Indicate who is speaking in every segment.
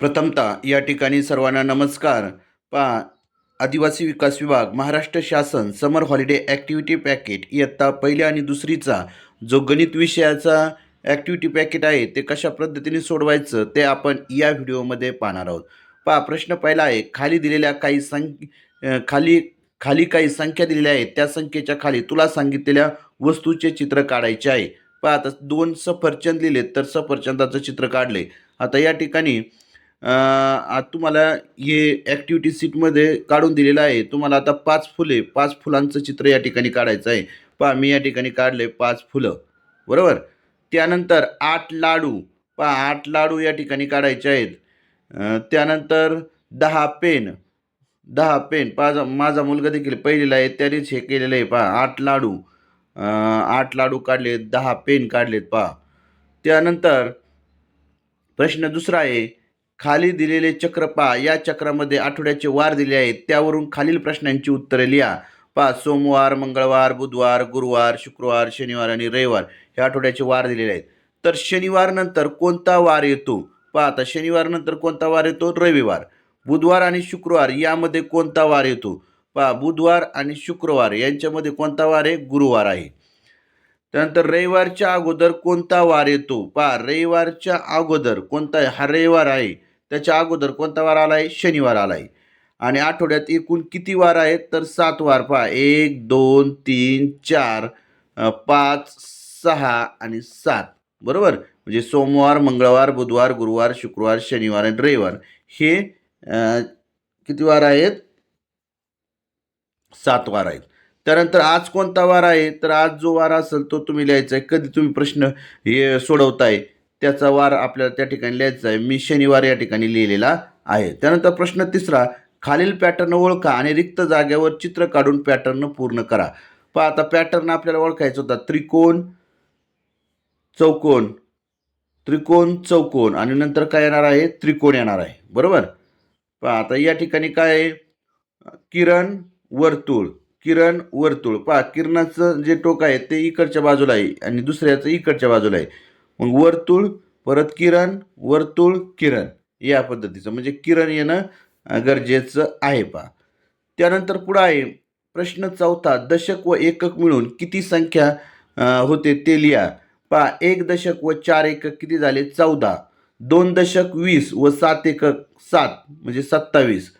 Speaker 1: प्रथमतः या ठिकाणी सर्वांना नमस्कार. पा आदिवासी विकास विभाग महाराष्ट्र शासन समर हॉलिडे ॲक्टिव्हिटी पॅकेट इयत्ता पहिल्या आणि दुसरीचा जो गणित विषयाचा ॲक्टिव्हिटी पॅकेट आहे ते कशा पद्धतीने सोडवायचं ते आपण या व्हिडिओमध्ये पाहणार आहोत. पहा प्रश्न पहिला आहे खाली दिलेल्या काही संख्य खाली खाली काही संख्या दिलेल्या आहेत त्या संख्येच्या खाली तुला सांगितलेल्या वस्तूचे चित्र काढायचे आहे. पहा आता दोन सफरचंद लिहिले तर सफरचंदाचं चित्र काढले. आता या ठिकाणी आज तुम्हाला हे ॲक्टिव्हिटी सीटमध्ये काढून दिलेलं आहे. तुम्हाला आता पाच फुले पाच फुलांचं चित्र या ठिकाणी काढायचं आहे. पहा मी या ठिकाणी काढले पाच फुलं. बरोबर? त्यानंतर आठ लाडू. पहा आठ लाडू या ठिकाणी काढायचे आहेत. त्यानंतर दहा पेन. दहा पेन. माझा माझा मुलगा देखील पहिलेला आहे त्यानेच हे केलेलं आहे. पहा आठ लाडू. आठ लाडू काढलेत दहा पेन काढलेत पहा. त्यानंतर प्रश्न दुसरा आहे. खाली दिलेले चक्र पहा. या चक्रामध्ये आठवड्याचे वार दिले आहेत. त्यावरून खालील प्रश्नांची उत्तरे लिहा. पहा सोमवार मंगळवार बुधवार गुरुवार शुक्रवार शनिवार आणि रविवार हे आठवड्याचे वार दिलेले आहेत. तर शनिवारनंतर कोणता वार येतो? पहा आता शनिवारनंतर कोणता वार येतो? रविवार. बुधवार आणि शुक्रवार यामध्ये कोणता वार येतो? पहा बुधवार आणि शुक्रवार यांच्यामध्ये कोणता वार आहे? गुरुवार आहे. त्यानंतर रविवारच्या अगोदर कोणता वार येतो? पहा रविवारच्या अगोदर कोणता? हा रविवार आहे. त्याच्या अगोदर कोणता वार आला आहे शनिवार आला आहे आणि आठवड्यात एकूण किती वार आहेत? तर सात वार पहा. एक दोन तीन चार पाच सहा आणि सात. बरोबर? म्हणजे सोमवार मंगळवार बुधवार गुरुवार शुक्रवार शनिवार आणि रविवार. हे किती वार आहेत? सात वार आहेत. त्यानंतर आज कोणता वार आहे? तर आज जो वार असेल तो तुम्ही लिहायचा आहे. कधी तुम्ही प्रश्न हे सोडवताय? त्याचा वार आपल्याला त्या ठिकाणी लिहायचा आहे. मी शनिवार या ठिकाणी लिहिलेला आहे. त्यानंतर प्रश्न तिसरा खालील पॅटर्न ओळखा आणि रिक्त जागेवर चित्र काढून पॅटर्न पूर्ण करा. पहा आता पॅटर्न आपल्याला ओळखायचा होता. त्रिकोण चौकोन त्रिकोण चौकोन आणि नंतर काय येणार आहे? त्रिकोण येणार आहे. बरोबर? पहा आता या ठिकाणी काय आहे? किरण वर्तुळ. किरण वर्तुळ. पहा किरणाचं जे टोक आहे ते इकडच्या बाजूला आहे आणि दुसऱ्याचं इकडच्या बाजूला आहे. मग वर्तुळ परत किरण वर्तुळ किरण. या पद्धतीचं. म्हणजे किरण येणं गरजेचं आहे पहा. त्यानंतर पुढं आहे प्रश्न चौथा दशक व एकक मिळून किती संख्या होते ते लिहा. पहा एक दशक व चार एकक किती झाले? चौदा. दोन दशक वीस व सात एकक सात म्हणजे सत्तावीस.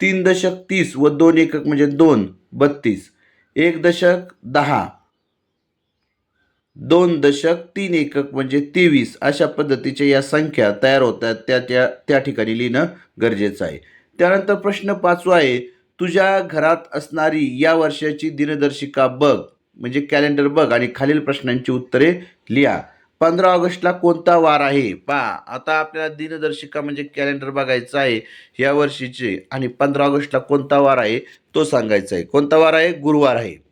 Speaker 1: तीन दशक तीस व दोन एकक म्हणजे दोन बत्तीस. एक दशक दहा. दोन दशक तीन एकक म्हणजे तेवीस अशा पद्धतीच्या या संख्या तयार होतात. त्या त्या त्या ठिकाणी लिहिणं गरजेचं आहे. त्यानंतर प्रश्न पाचवा आहे तुझ्या घरात असणारी या वर्षाची दिनदर्शिका बघ म्हणजे कॅलेंडर बघ आणि खालील प्रश्नांची उत्तरे लिहा. पंधरा ऑगस्टला कोणता वार आहे? पहा आता आपल्याला दिनदर्शिका म्हणजे कॅलेंडर बघायचं आहे या वर्षीचे. आणि पंधरा ऑगस्टला कोणता वार आहे? तो सांगायचा आहे. कोणता वार आहे? गुरुवार आहे.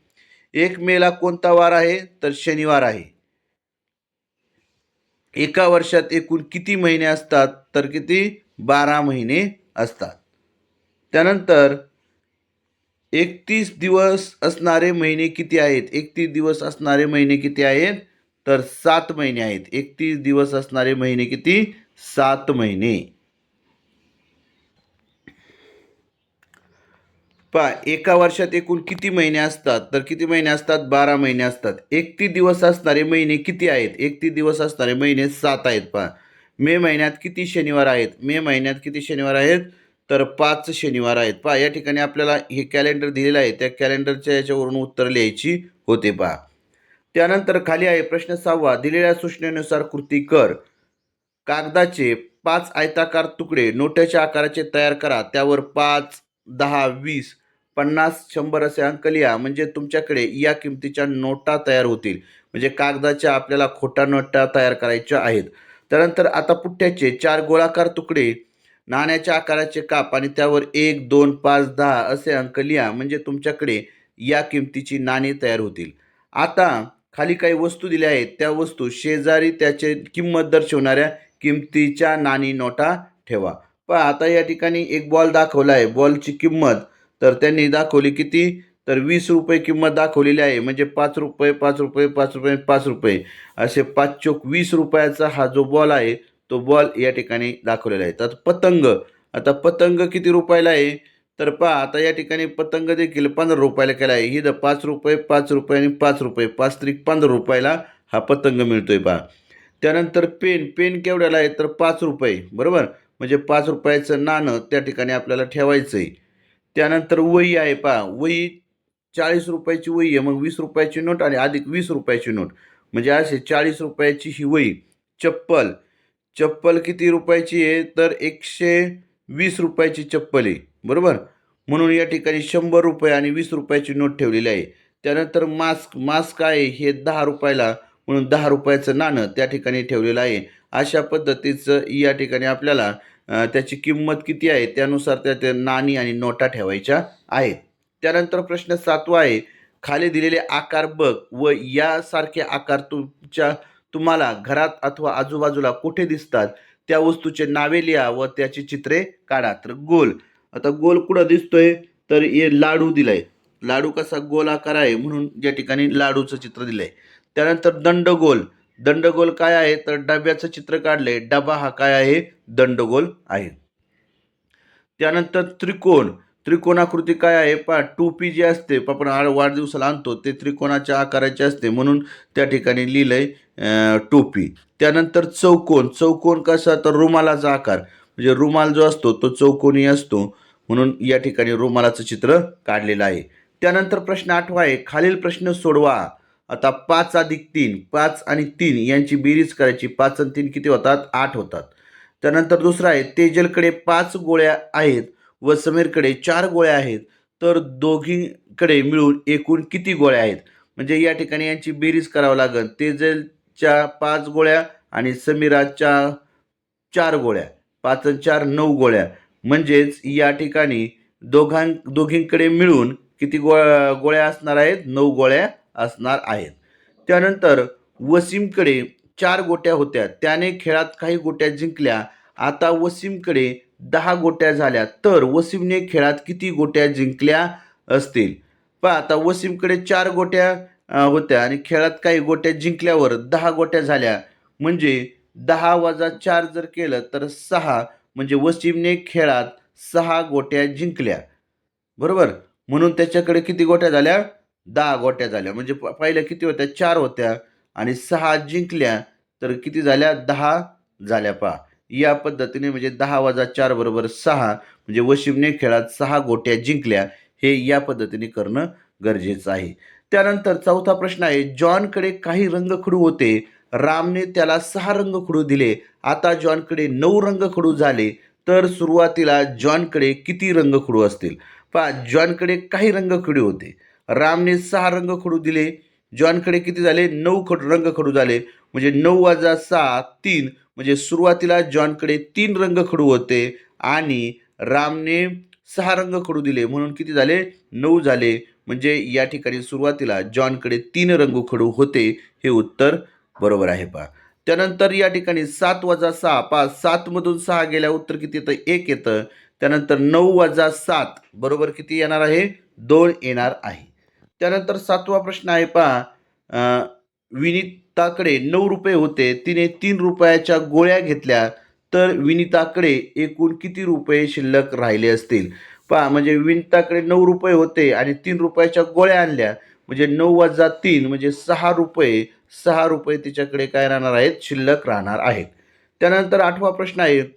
Speaker 1: एक मेला कोणता वार आहे? तर शनिवार आहे. एका वर्षात एकूण किती महिने असतात? तर किती? बारा महिने असतात. त्यानंतर एकतीस दिवस असणारे महिने किती आहेत? एकतीस दिवस असणारे महिने किती आहेत? तर सात महिने आहेत. एकतीस दिवस असणारे महिने किती? सात महिने. पहा एका वर्षात एकूण किती महिने असतात? तर किती महिने असतात? बारा महिने असतात. एकतीस दिवस असणारे महिने किती आहेत? एकतीस दिवस असणारे महिने सात आहेत पहा. मे महिन्यात किती शनिवार आहेत? मे महिन्यात किती शनिवार आहेत? तर पाच शनिवार आहेत. पहा या ठिकाणी आपल्याला हे कॅलेंडर दिलेलं आहे. त्या कॅलेंडरच्या याच्यावरून उत्तर लिहायची होते पहा. त्यानंतर खाली आहे प्रश्न सहावा. दिलेल्या सूचनेनुसार कृती कर. कागदाचे पाच आयताकार तुकडे नोट्याच्या आकाराचे तयार करा. त्यावर पाच दहा वीस पन्नास शंभर असे अंक लिहा. म्हणजे तुमच्याकडे या किमतीच्या नोटा तयार होतील. म्हणजे कागदाच्या आपल्याला खोटा नोटा तयार करायच्या आहेत. त्यानंतर आता पुठ्ठ्याचे चार गोळाकार तुकडे. नाण्याच्या आकाराचे काप आणि त्यावर एक दोन पाच दहा असे अंक लिहा. म्हणजे तुमच्याकडे या किमतीची नाणी तयार होतील. आता खाली काही वस्तू दिल्या आहेत. त्या वस्तू शेजारी त्याचे किंमत दर्शवणाऱ्या किमतीच्या नाणी नोटा ठेवा. पण आता या ठिकाणी एक बॉल दाखवला आहे. बॉलची किंमत तर त्यांनी दाखवली किती? तर वीस रुपये किंमत दाखवलेली आहे. म्हणजे पाच रुपये पाच रुपये पाच रुपये पाच रुपये. असे पाच चोक वीस रुपयाचा हा जो बॉल आहे तो बॉल या ठिकाणी दाखवलेला आहे. तर पतंग. आता पतंग किती रुपयाला आहे? तर पहा आता या ठिकाणी पतंग देखील पंधरा रुपयाला केला आहे. ही द पाच रुपये पाच रुपये आणि पाच रुपये. पाच त्रिक पंधरा रुपयाला हा पतंग मिळतो आहे पहा. त्यानंतर पेन. पेन केवढ्याला आहे? तर पाच रुपये. बरोबर? म्हणजे पाच रुपयाचं नाणं त्या ठिकाणी आपल्याला ठेवायचं आहे त्यानंतर वही आहे पहा. वही चाळीस रुपयाची वही आहे मग वीस रुपयाची नोट आणि अधिक वीस रुपयाची नोट. म्हणजे असे चाळीस रुपयाची ही वही. चप्पल. चप्पल किती रुपयाची आहे? तर एकशे वीस रुपयाची चप्पल आहे. बरोबर? म्हणून या ठिकाणी शंभर रुपये आणि वीस रुपयाची नोट ठेवलेली आहे. त्यानंतर मास्क. मास्क आहे हे दहा रुपयाला म्हणून दहा रुपयाचं नाणं त्या ठिकाणी ठेवलेलं आहे. अशा पद्धतीचं या ठिकाणी आपल्याला त्याची किंमत किती आहे? त्यानुसार त्या त्या नाणी आणि नोटा ठेवायच्या आहेत. त्यानंतर प्रश्न सातवा आहे खाली दिलेले आकार बघ व यासारखे आकार तुमच्या तुम्हाला घरात अथवा आजूबाजूला कुठे दिसतात? त्या वस्तूचे नावे लिहा व त्याची चित्रे काढा. तर गोल. आता गोल कुठं दिसतोय? तर हे लाडू दिलाय. लाडू कसा गोल आकार आहे म्हणून या ठिकाणी लाडूचं चित्र दिलंय. त्यानंतर दंडगोल. दंडगोल काय आहे? तर डब्याचं चित्र काढले. डबा हा काय आहे? दंडगोल आहे. त्यानंतर त्रिकोण. त्रिकोणाकृती काय आहे? पा टोपी जी असते प- आपण वाढदिवसाला आणतो ते त्रिकोणाच्या आकाराची असते. म्हणून त्या ठिकाणी लिहिलंय अं, टोपी. त्यानंतर चौकोन. चौकोन कसा? तर रुमालाचा आकार. म्हणजे रुमाल जो असतो तो चौकोनी असतो. म्हणून या ठिकाणी रुमालाचं चित्र काढलेलं आहे. त्यानंतर प्रश्न आठवा आहे. खालील प्रश्न सोडवा. आता पाच अधिक तीन पाच आणि तीन यांची बेरीज करायची. पाच आणि तीन किती होतात? आठ होतात. त्यानंतर दुसरा आहे तेजलकडे पाच गोळ्या आहेत व समीरकडे चार गोळ्या आहेत. तर दोघींकडे मिळून एकूण किती गोळ्या आहेत? म्हणजे या ठिकाणी यांची बेरीज करावं लागेल. तेजलच्या पाच गोळ्या आणि समीराच्या चार गोळ्या. पाच आणि चार नऊ गोळ्या. म्हणजेच या ठिकाणी दोघां दोघींकडे मिळून किती गो गोळ्या असणार आहेत? नऊ गोळ्या असणार आहेत. त्यानंतर वसीमकडे चार गोट्या होत्या. त्याने खेळात काही गोट्या जिंकल्या. आता वसीमकडे दहा गोट्या झाल्या. तर वसीमने खेळात किती गोट्या जिंकल्या असतील? पण आता वसीमकडे चार गोट्या होत्या आणि खेळात काही गोट्या जिंकल्यावर दहा गोट्या झाल्या. म्हणजे दहा वजा चार जर केलं तर सहा. म्हणजे वसीमने खेळात सहा गोट्या जिंकल्या. बरोबर? म्हणून त्याच्याकडे किती गोट्या झाल्या? दहा गोट्या झाल्या. म्हणजे प- पहिल्या किती होत्या? चार होत्या. आणि सहा जिंकल्या तर किती झाल्या? दहा झाल्या पहा. या पद्धतीने म्हणजे दहा वजा चार बरोबर सहा म्हणजे वशिमने खेळात सहा गोट्या जिंकल्या हे या पद्धतीने करणं गरजेचं आहे. त्यानंतर चौथा प्रश्न आहे जॉनकडे काही रंगखडू होते. रामने त्याला सहा रंगखडू दिले. आता जॉनकडे नऊ रंगखडू झाले तर सुरुवातीला जॉनकडे किती रंगखडू असतील? पहा जॉनकडे काही रंगखडू होते. रामने सहा रंग खडू दिले. जॉनकडे किती झाले? नऊ खड रंगखडू झाले. म्हणजे नऊ वजा सहा तीन. म्हणजे सुरुवातीला जॉनकडे तीन रंग खडू होते आणि रामने सहा रंग खडू दिले. म्हणून किती झाले? नऊ झाले. म्हणजे या ठिकाणी सुरुवातीला जॉनकडे तीन रंग खडू होते हे उत्तर बरोबर आहे पहा. त्यानंतर या ठिकाणी सात वजा सहा. पाच सातमधून सहा गेल्या उत्तर किती येतं? एक येतं. त्यानंतर नऊ वजा सात. बरोबर किती येणार आहे? दोन येणार आहे. त्यानंतर सातवा प्रश्न आहे पहा. अं, विनिताकडे नऊ रुपये होते. तिने तीन रुपयाच्या गोळ्या घेतल्या. तर विनिताकडे एकूण किती रुपये शिल्लक राहिले असतील? पहा म्हणजे विनिताकडे नऊ रुपये होते आणि तीन रुपयाच्या गोळ्या आणल्या. म्हणजे नऊ वजा तीन म्हणजे सहा रुपये. सहा रुपये तिच्याकडे काय राहणार आहेत? शिल्लक राहणार आहेत. त्यानंतर आठवा प्रश्न आहे.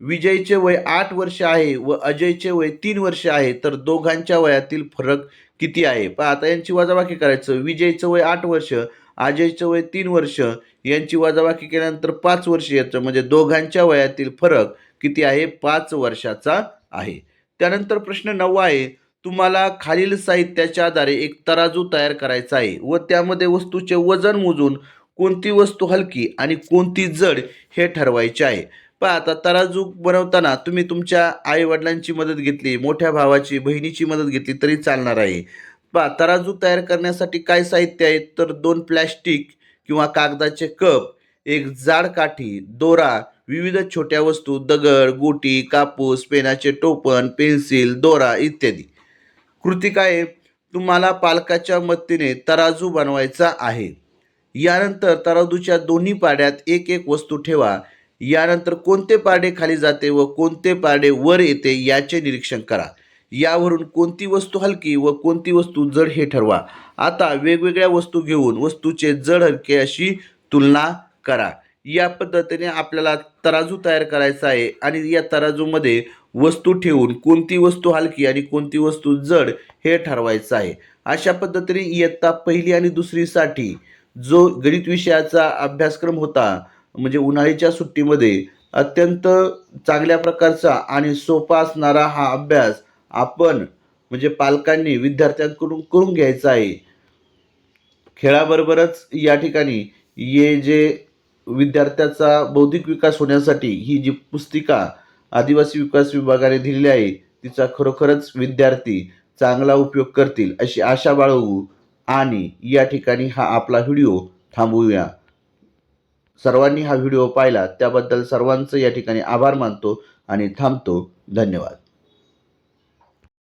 Speaker 1: विजयचे वय आठ वर्ष आहे व अजयचे वय तीन वर्ष आहे. तर दोघांच्या वयातील फरक किती आहे? पण आता यांची वजाबाकी करायचं. विजयचं वय आठ वर्ष अजयचं वय तीन वर्ष यांची वजाबाकी केल्यानंतर पाच वर्ष याचं म्हणजे दोघांच्या वयातील फरक किती आहे? पाच वर्षाचा आहे. त्यानंतर प्रश्न नववा आहे तुम्हाला खालील साहित्याच्या आधारे एक तराजू तयार करायचा आहे व त्यामध्ये वस्तूचे वजन मोजून कोणती वस्तू हलकी आणि कोणती जड हे ठरवायचे आहे. पहा आता तराजू बनवताना तुम्ही तुमच्या आईवडिलांची मदत घेतली मोठ्या भावाची बहिणीची मदत घेतली तरी चालणार आहे. पहा तराजू तयार करण्यासाठी काय साहित्य आहे? तर दोन प्लॅस्टिक किंवा कागदाचे कप एक जाड काठी दोरा विविध छोट्या वस्तू दगड गोटी कापूस पेनाचे टोपण पेन्सिल दोरा इत्यादी. कृती काय आहे? तुम्हाला पालकाच्या मदतीने तराजू बनवायचा आहे. यानंतर तराजूच्या दोन्ही पाड्यात एक एक वस्तू ठेवा. यानंतर कोणते पारडे खाली जाते व कोणते पारडे वर येते याचे निरीक्षण करा. यावरून कोणती वस्तू हलकी व कोणती वस्तू जड हे ठरवा. आता वेगवेगळ्या वस्तू घेऊन वस्तूचे जड हलके अशी तुलना करा. या पद्धतीने आपल्याला तराजू तयार करायचा आहे आणि या तराजूमध्ये वस्तू ठेवून कोणती वस्तू हलकी आणि कोणती वस्तू जड हे ठरवायचं आहे. अशा पद्धतीने इयत्ता पहिली आणि दुसरीसाठी जो गणित विषयाचा अभ्यासक्रम होता म्हणजे उन्हाळीच्या सुट्टीमध्ये अत्यंत चांगल्या प्रकारचा आणि सोपा असणारा हा अभ्यास आपण म्हणजे पालकांनी विद्यार्थ्यांकडून करून घ्यायचा आहे. खेळाबरोबरच या ठिकाणी ये जे विद्यार्थ्याचा बौद्धिक विकास होण्यासाठी ही जी पुस्तिका आदिवासी विकास विभागाने दिलेली आहे तिचा खरोखरच विद्यार्थी चांगला उपयोग करतील अशी आशा बाळगू आणि या ठिकाणी हा आपला व्हिडिओ थांबवूया. सर्वांनी हा व्हिडिओ पाहिला त्याबद्दल सर्वांचं या ठिकाणी आभार मानतो आणि थांबतो. धन्यवाद.